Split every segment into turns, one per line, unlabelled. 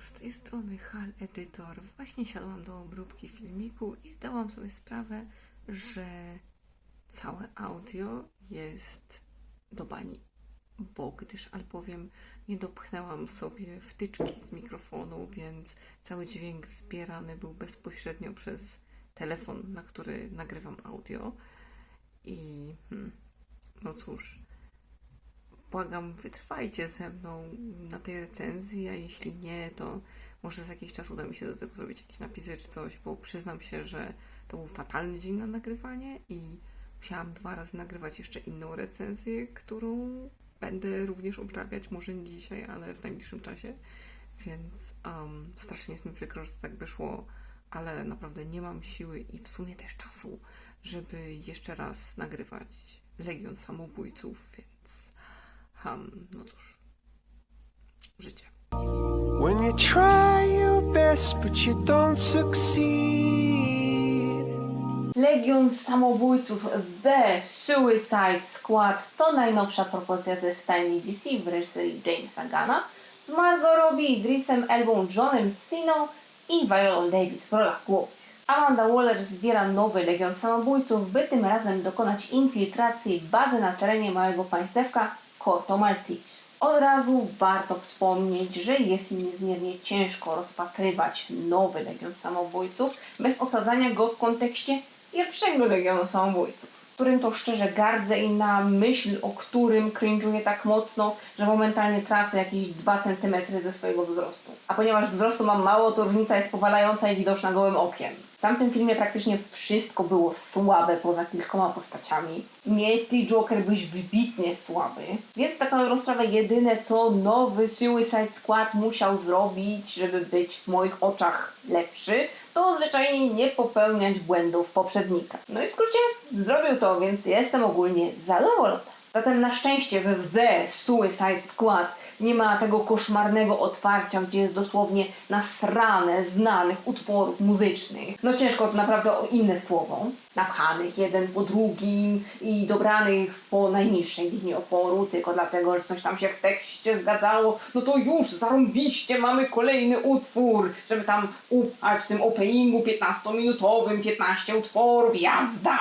z tej strony Hal Editor. Właśnie siadłam do obróbki filmiku i zdałam sobie sprawę, że całe audio jest do bani. Bo gdyż albowiem nie dopchnęłam sobie wtyczki z mikrofonu, więc cały dźwięk zbierany był bezpośrednio przez telefon, na który nagrywam audio. I hmm, no cóż, błagam, wytrwajcie ze mną na tej recenzji, a jeśli nie, to może za jakiś czas uda mi się do tego zrobić jakieś napisy czy coś, bo przyznam się, że to był fatalny dzień na nagrywanie i musiałam dwa razy nagrywać jeszcze inną recenzję, którą będę również obrabiać, może nie dzisiaj, ale w najbliższym czasie, więc um, strasznie jest mi przykro, że tak wyszło, ale naprawdę nie mam siły i w sumie też czasu, żeby jeszcze raz nagrywać Legion Samobójców, więc um, no cóż, życie.
When you try your best but you don't succeed.
Legion Samobójców The Suicide Squad to najnowsza propozycja ze stajni DC w reżyserii Jamesa Gana z Margot Robbie, Idrisem Elbą, Johnem Siną i Viola Davis w rolach głównych. Amanda Waller zbiera nowy Legion Samobójców, by tym razem dokonać infiltracji bazy na terenie małego państewka Corto Maltese. Od razu warto wspomnieć, że jest mi niezmiernie ciężko rozpatrywać nowy Legion Samobójców bez osadzania go w kontekście pierwszego Legionu Samobójców, którym to szczerze gardzę i na myśl o którym cringe'uję tak mocno, że momentalnie tracę jakieś 2 cm ze swojego wzrostu. A ponieważ wzrostu mam mało, to różnica jest powalająca i widoczna gołym okiem. W tamtym filmie praktycznie wszystko było słabe poza kilkoma postaciami. Mietli Joker byś wybitnie słaby. Więc tak na dobrą sprawę jedyne co nowy Suicide Squad musiał zrobić, żeby być w moich oczach lepszy, to zwyczajnie nie popełniać błędów poprzednika. No i w skrócie zrobił to, więc jestem ogólnie zadowolona. Zatem na szczęście we The Suicide Squad nie ma tego koszmarnego otwarcia, gdzie jest dosłownie nasrane znanych utworów muzycznych. No ciężko naprawdę o inne słowo. Napchanych jeden po drugim i dobranych po najniższej linii oporu, tylko dlatego, że coś tam się w tekście zgadzało. No to już zarąbiście mamy kolejny utwór, żeby tam upchać w tym openingu 15-minutowym 15 utworów, jazda!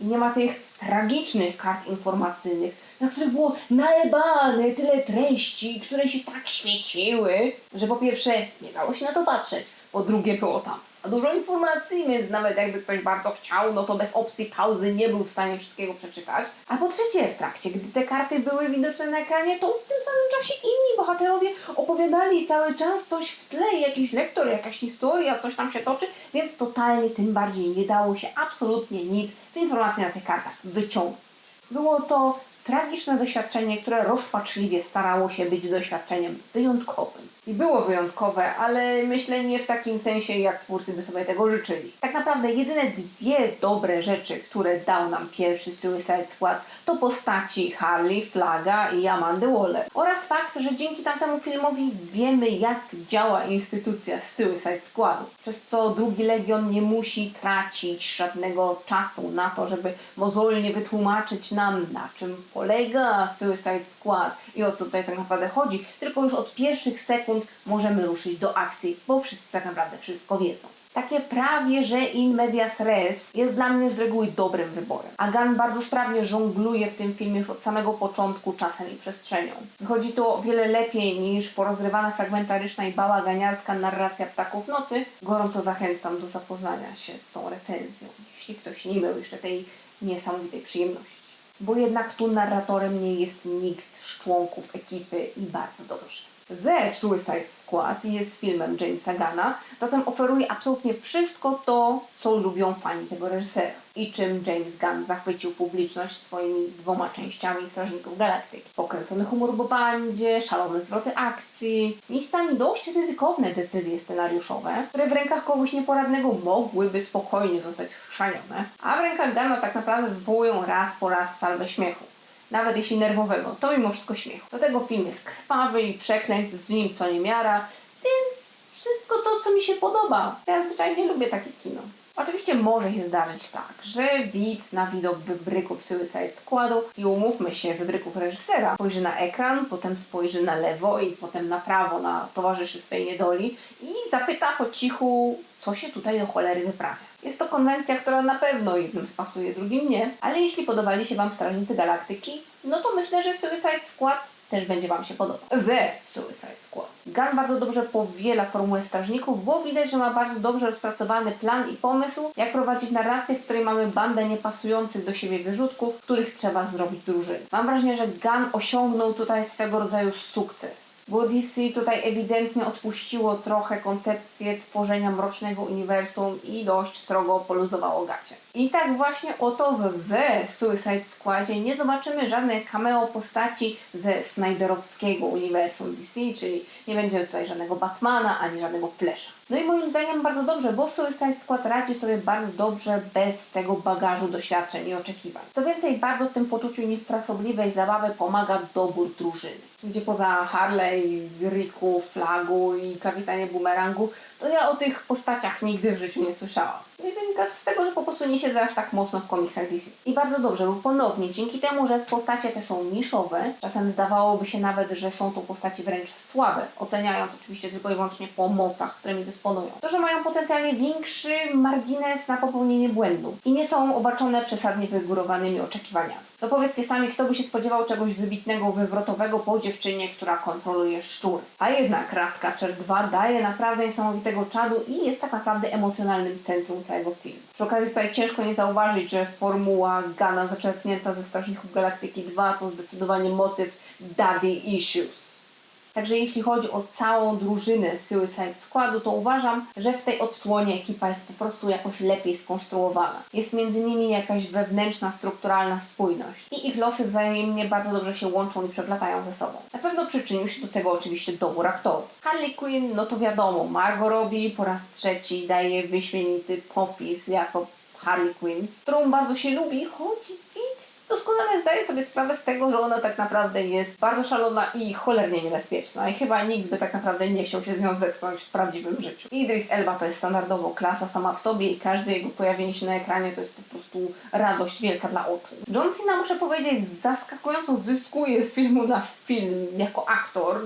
I nie ma tych tragicznych kart informacyjnych, na których było najebane tyle treści, które się tak świeciły, że po pierwsze nie dało się na to patrzeć, po drugie było tam za dużo informacji, więc nawet jakby ktoś bardzo chciał, no to bez opcji pauzy nie był w stanie wszystkiego przeczytać. A po trzecie, w trakcie, gdy te karty były widoczne na ekranie, to w tym samym czasie inni bohaterowie opowiadali cały czas coś w tle, jakiś lektor, jakaś historia, coś tam się toczy, więc totalnie tym bardziej nie dało się absolutnie nic z informacji na tych kartach wyciągnąć. Było to tragiczne doświadczenie, które rozpaczliwie starało się być doświadczeniem wyjątkowym. I było wyjątkowe, ale myślę nie w takim sensie, jak twórcy by sobie tego życzyli. Tak naprawdę jedyne dwie dobre rzeczy, które dał nam pierwszy Suicide Squad, to postaci Harley, Flaga i Amandy Waller. Oraz fakt, że dzięki tamtemu filmowi wiemy, jak działa instytucja Suicide Squadu. Przez co drugi Legion nie musi tracić żadnego czasu na to, żeby mozolnie wytłumaczyć nam, na czym polega Suicide Squad i o co tutaj tak naprawdę chodzi, tylko już od pierwszych sekund możemy ruszyć do akcji, bo wszyscy tak naprawdę wszystko wiedzą. Takie prawie, że in medias res jest dla mnie z reguły dobrym wyborem. A Gunn bardzo sprawnie żongluje w tym filmie już od samego początku czasem i przestrzenią. Wychodzi to o wiele lepiej niż porozrywana fragmentaryczna i bałaganiarska narracja Ptaków Nocy. Gorąco zachęcam do zapoznania się z tą recenzją, jeśli ktoś nie miał jeszcze tej niesamowitej przyjemności. Bo jednak tu narratorem nie jest nikt z członków ekipy i bardzo dobrze. The Suicide Squad jest filmem Jamesa Gana, zatem oferuje absolutnie wszystko to, co lubią fani tego reżysera. I czym James Gunn zachwycił publiczność swoimi dwoma częściami Strażników Galaktyki. Pokręcony humor bandzie, szalone zwroty akcji, miejscami dość ryzykowne decyzje scenariuszowe, które w rękach kogoś nieporadnego mogłyby spokojnie zostać schrzanione, a w rękach Gunna tak naprawdę wywołują raz po raz salwę śmiechu nawet jeśli nerwowego, to mimo wszystko śmiechu. Do tego film jest krwawy i przekleństw w nim co niemiara, więc wszystko to, co mi się podoba. Ja zwyczajnie lubię takie kino. Oczywiście może się zdarzyć tak, że widz na widok wybryków Suicide Squadu i umówmy się, wybryków reżysera spojrzy na ekran, potem spojrzy na lewo i potem na prawo na towarzyszy swej niedoli i zapyta po cichu, co się tutaj do cholery wyprawia. Jest to konwencja, która na pewno jednym spasuje, drugim nie, ale jeśli podobali się Wam Strażnicy Galaktyki, no to myślę, że Suicide Squad też będzie Wam się podobał. The Suicide Squad. Gunn bardzo dobrze powiela formułę strażników, bo widać, że ma bardzo dobrze rozpracowany plan i pomysł, jak prowadzić narrację, w której mamy bandę niepasujących do siebie wyrzutków, których trzeba zrobić drużyny. Mam wrażenie, że Gunn osiągnął tutaj swego rodzaju sukces. Bo DC tutaj ewidentnie odpuściło trochę koncepcję tworzenia mrocznego uniwersum i dość strogo poluzowało gacie. I tak właśnie oto w The Suicide Squadzie nie zobaczymy żadnych cameo postaci ze Snyderowskiego uniwersum DC, czyli nie będzie tutaj żadnego Batmana ani żadnego Flasha. No i moim zdaniem bardzo dobrze, bo Suicide Squad radzi sobie bardzo dobrze bez tego bagażu doświadczeń i oczekiwań. Co więcej, bardzo w tym poczuciu niefrasobliwej zabawy pomaga dobór drużyny. Gdzie poza Harley, Ricku, Flagu i Kapitanie Boomerangu, to ja o tych postaciach nigdy w życiu nie słyszałam. I wynika z tego, że po prostu nie siedzę aż tak mocno w komiksach DC. I bardzo dobrze, bo ponownie, dzięki temu, że postacie te są niszowe, czasem zdawałoby się nawet, że są to postaci wręcz słabe, oceniając oczywiście tylko i wyłącznie po mocach, którymi dysponują. To, że mają potencjalnie większy margines na popełnienie błędu i nie są obarczone przesadnie wygórowanymi oczekiwaniami. No powiedzcie sami, kto by się spodziewał czegoś wybitnego, wywrotowego po dziewczynie, która kontroluje szczury. A jednak Ratcatcher 2 daje naprawdę niesamowitego czadu i jest tak naprawdę emocjonalnym centrum filmu. Przy okazji tutaj ciężko nie zauważyć, że formuła Gana zaczerpnięta ze Strażników Galaktyki 2 to zdecydowanie motyw Daddy Issues. Także jeśli chodzi o całą drużynę Suicide Squadu, to uważam, że w tej odsłonie ekipa jest po prostu jakoś lepiej skonstruowana. Jest między nimi jakaś wewnętrzna, strukturalna spójność. I ich losy wzajemnie bardzo dobrze się łączą i przeplatają ze sobą. Na pewno przyczynił się do tego oczywiście dobór aktorów. Harley Quinn, no to wiadomo, Margot Robbie po raz trzeci daje wyśmienity popis jako Harley Quinn, którą bardzo się lubi, choć doskonale zdaje sobie sprawę z tego, że ona tak naprawdę jest bardzo szalona i cholernie niebezpieczna. I chyba nikt by tak naprawdę nie chciał się z nią zetknąć w prawdziwym życiu. Idris Elba to jest standardowo klasa sama w sobie i każde jego pojawienie się na ekranie to jest po prostu radość wielka dla oczu. John Cena, muszę powiedzieć, zaskakująco zyskuje z filmu na film jako aktor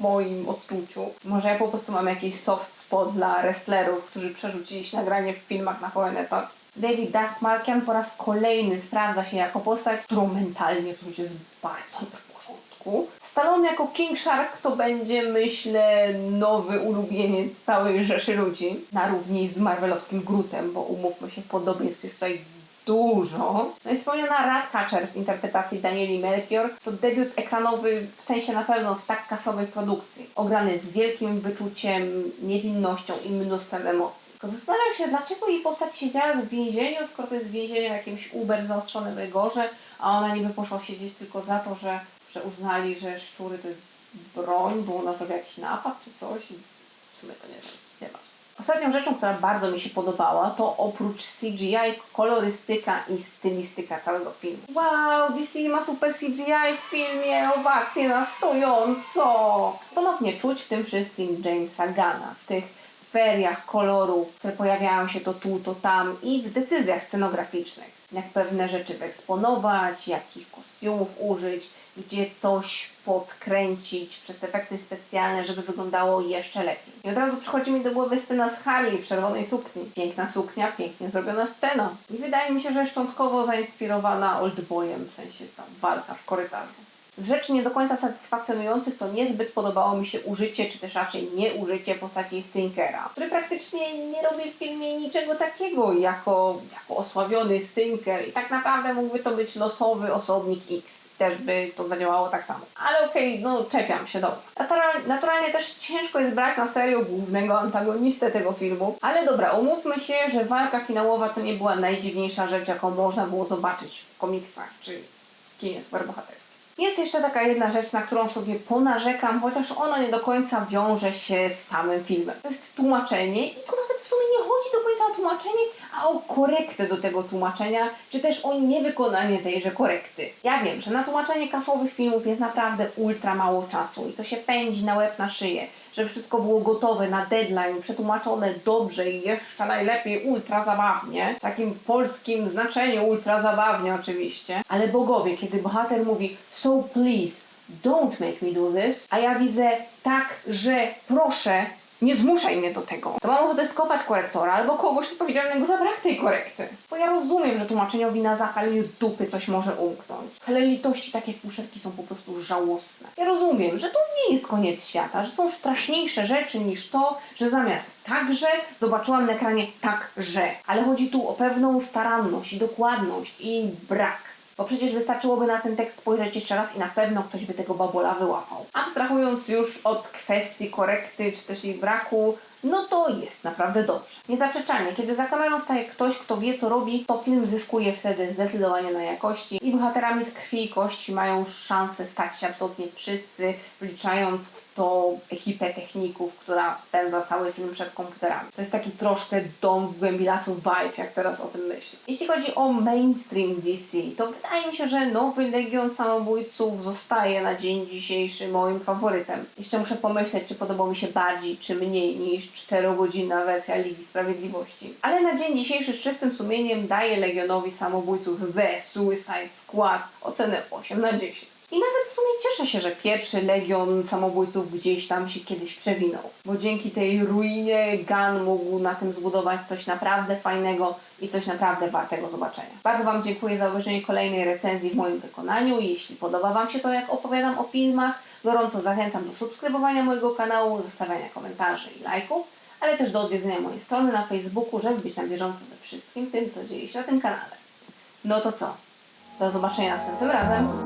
moim odczuciu. Może ja po prostu mam jakiś soft spot dla wrestlerów, którzy przerzucili się nagranie w filmach na pełen etat. David Dastmalkian po raz kolejny sprawdza się jako postać, którą mentalnie coś jest bardzo w porządku. Stallone jako King Shark to będzie, myślę, nowy ulubieniec całej rzeszy ludzi. Na równi z marvelowskim Grutem, bo umówmy się, podobieństw jest tutaj dużo. No i wspomniana Ratcatcher w interpretacji Danieli Melchior to debiut ekranowy w sensie na pewno w tak kasowej produkcji. Ograny z wielkim wyczuciem, niewinnością i mnóstwem emocji. Zastanawiam się, dlaczego jej postać siedziała w więzieniu, skoro to jest więzienie w jakimś uber zaostrzonym rygorze, a ona niby poszła siedzieć tylko za to, że, że uznali, że szczury to jest broń, bo ona zrobiła jakiś napad czy coś. W sumie to nie wiem, nie ma. Ostatnią rzeczą, która bardzo mi się podobała, to oprócz CGI kolorystyka i stylistyka całego filmu. Wow, DC ma super CGI w filmie, owacje na stojąco! Ponownie czuć w tym wszystkim Jamesa Gana, w tych feriach kolorów, które pojawiają się to tu, to tam i w decyzjach scenograficznych. Jak pewne rzeczy wyeksponować, jakich kostiumów użyć, gdzie coś podkręcić przez efekty specjalne, żeby wyglądało jeszcze lepiej. I od razu przychodzi mi do głowy scena z Harley w czerwonej sukni. Piękna suknia, pięknie zrobiona scena. I wydaje mi się, że szczątkowo zainspirowana Oldboyem, w sensie tam walka w korytarzu. Z rzeczy nie do końca satysfakcjonujących to niezbyt podobało mi się użycie, czy też raczej nie użycie postaci Stinkera, który praktycznie nie robi w filmie niczego takiego jako, jako osławiony Stinker i tak naprawdę mógłby to być losowy osobnik X. Też by to zadziałało tak samo. Ale okej, no czepiam się, dobra. Natural, naturalnie też ciężko jest brać na serio głównego antagonistę tego filmu. Ale dobra, umówmy się, że walka finałowa to nie była najdziwniejsza rzecz, jaką można było zobaczyć w komiksach czy w kinie superbohaterskim. Jest jeszcze taka jedna rzecz, na którą sobie ponarzekam, chociaż ona nie do końca wiąże się z samym filmem. To jest tłumaczenie i tu nawet w sumie nie chodzi do końca o tłumaczenie, a o korektę do tego tłumaczenia, czy też o niewykonanie tejże korekty. Ja wiem, że na tłumaczenie kasowych filmów jest naprawdę ultra mało czasu i to się pędzi na łeb na szyję, żeby wszystko było gotowe na deadline, przetłumaczone dobrze i jeszcze najlepiej ultra zabawnie, w takim polskim znaczeniu ultra zabawnie oczywiście. Ale bogowie, kiedy bohater mówi so please, don't make me do this, a ja widzę tak, że proszę, nie zmuszaj mnie do tego. To mam ochotę skopać korektora albo kogoś odpowiedzialnego za brak tej korekty. Bo ja rozumiem, że tłumaczeniowi na zapaleniu dupy coś może umknąć. Ale litości takie fuszerki są po prostu żałosne. Ja rozumiem, że to nie jest koniec świata, że są straszniejsze rzeczy niż to, że zamiast także zobaczyłam na ekranie tak, że. Ale chodzi tu o pewną staranność i dokładność i brak. Bo przecież wystarczyłoby na ten tekst spojrzeć jeszcze raz i na pewno ktoś by tego babola wyłapał. Abstrahując już od kwestii korekty czy też jej braku, no to jest naprawdę dobrze. Niezaprzeczalnie, kiedy za kamerą staje ktoś, kto wie co robi, to film zyskuje wtedy zdecydowanie na jakości i bohaterami z krwi i kości mają szansę stać się absolutnie wszyscy, wliczając w to ekipę techników, która spędza cały film przed komputerami. To jest taki troszkę dom w głębi lasu vibe, jak teraz o tym myślę. Jeśli chodzi o mainstream DC, to wydaje mi się, że Nowy Legion Samobójców zostaje na dzień dzisiejszy moim faworytem. Jeszcze muszę pomyśleć, czy podobał mi się bardziej, czy mniej niż 4-godzinna wersja Ligi Sprawiedliwości. Ale na dzień dzisiejszy z czystym sumieniem daję Legionowi Samobójców The Suicide Squad ocenę 8 na 10. I nawet w sumie cieszę się, że pierwszy Legion Samobójców gdzieś tam się kiedyś przewinął. Bo dzięki tej ruinie Gun mógł na tym zbudować coś naprawdę fajnego i coś naprawdę wartego zobaczenia. Bardzo Wam dziękuję za obejrzenie kolejnej recenzji w moim wykonaniu. Jeśli podoba Wam się to, jak opowiadam o filmach, gorąco zachęcam do subskrybowania mojego kanału, zostawiania komentarzy i lajków, ale też do odwiedzenia mojej strony na Facebooku, żeby być na bieżąco ze wszystkim tym, co dzieje się na tym kanale. No to co? Do zobaczenia następnym razem.